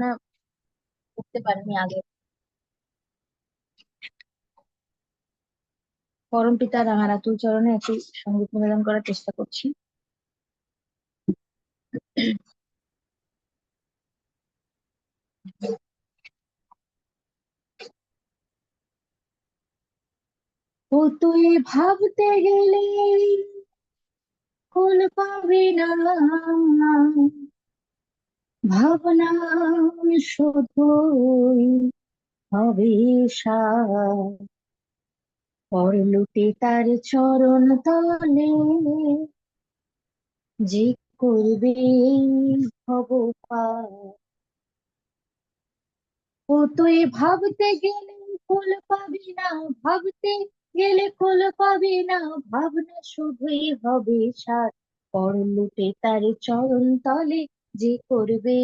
আলোচনা করতে পারিনি আগে। পরম পিতা রাঙা রাতুল চরণে একটি সংগীত নিবেদন করার চেষ্টা করছি। ও তুই ভাবতে গেলে কুল পাবি না। ভাবনা শুধুই হবে পর লুটে তার চরণ তলে, যে করবে ভব ও তুই ভাবতে গেলে কুল পাবি না, ভাবতে গেলে কুল পাবি না, ভাবনা শুধুই হবে সার। পর লুটে তার চরণ তলে যে করবে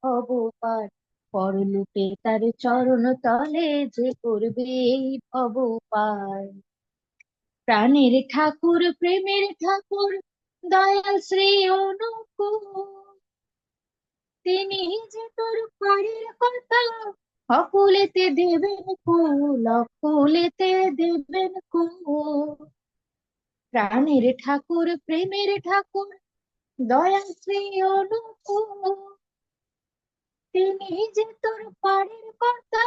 ভব পার পর লুটে তার চরণ তলে যে করবে ভব পার প্রাণের ঠাকুর, প্রেমের ঠাকুর, দয়াল শ্রী অনুকূল। তিনি যে তোর পাড়ের কথা, অকুলেতে দেবেন কুল, অকুলেতে দেবেন কুল। প্রাণের ঠাকুর, প্রেমের ঠাকুর দয়া শ্রী অনুকূল তিনি যে তোর পাড়ের কথা,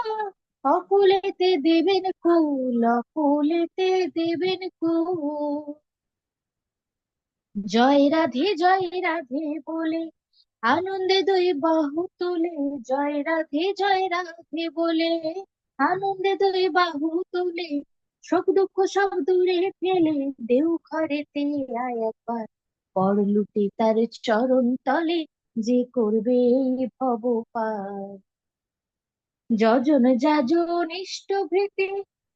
অকুলেতে দেবেন কুল অকুলেতে দেবেন কুল জয় রাধে জয় রাধে বলে আনন্দে দুই বাহু তুলে, জয় রাধে জয় রাধে বলে আনন্দে দুই বাহু তুলে শোক দুঃখ সব দূরে ফেলে দেউ ঘরেতে আয় একবার পর লুটে তার চরণ তলে, যে করবে ভব পার যজন যাজন ইষ্ট ভৃতি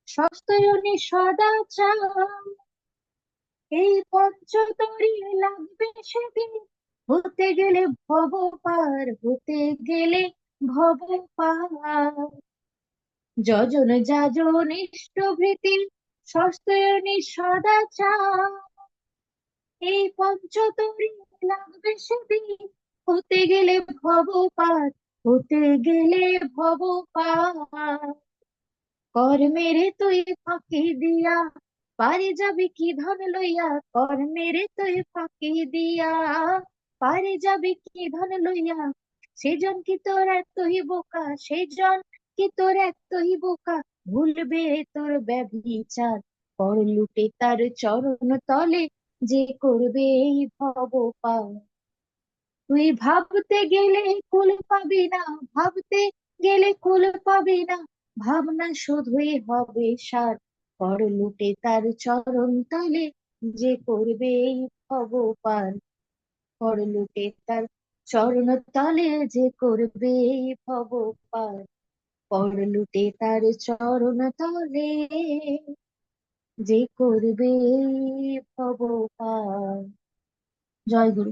সস্তয়নে সদাচার এই পঞ্চতরী লাগবে সেদিন, হতে গেলে ভব পার হতে গেলে ভব পার যজন যাজন ইষ্টভৃতি সস্তয়নী সদাচার এই পঞ্চতরী লাগবে সেদিন হতে গেলে ভব পার হতে গেলে ভব পার কর মেরে তুই ফাঁকি দিয়া, পারে যাবে কি ধন লইয়া? কর মেরে তুই ফাঁকি দিয়া, পারে যাবি কি ধন লইয়া? সেজন কি তোর এতই বোকা? সেজন কি তোর এতই বোকা? ভুলবে তোর ব্যভিচার। পর লুটে তার চরণ তলে যে করবে ভব তুই ভাবতে গেলে কুল পাবি না, ভাবতে গেলে কুল পাবি না, ভাবনা শুধুই হবে সার। পর লুটে তার চরণ তলে, যে করবে ভব পার পর লুটে তার চরণ তলে, যে করবে ভব পার পর লুটে তার চরণ তলে যে করবে ভব জয় গুরু।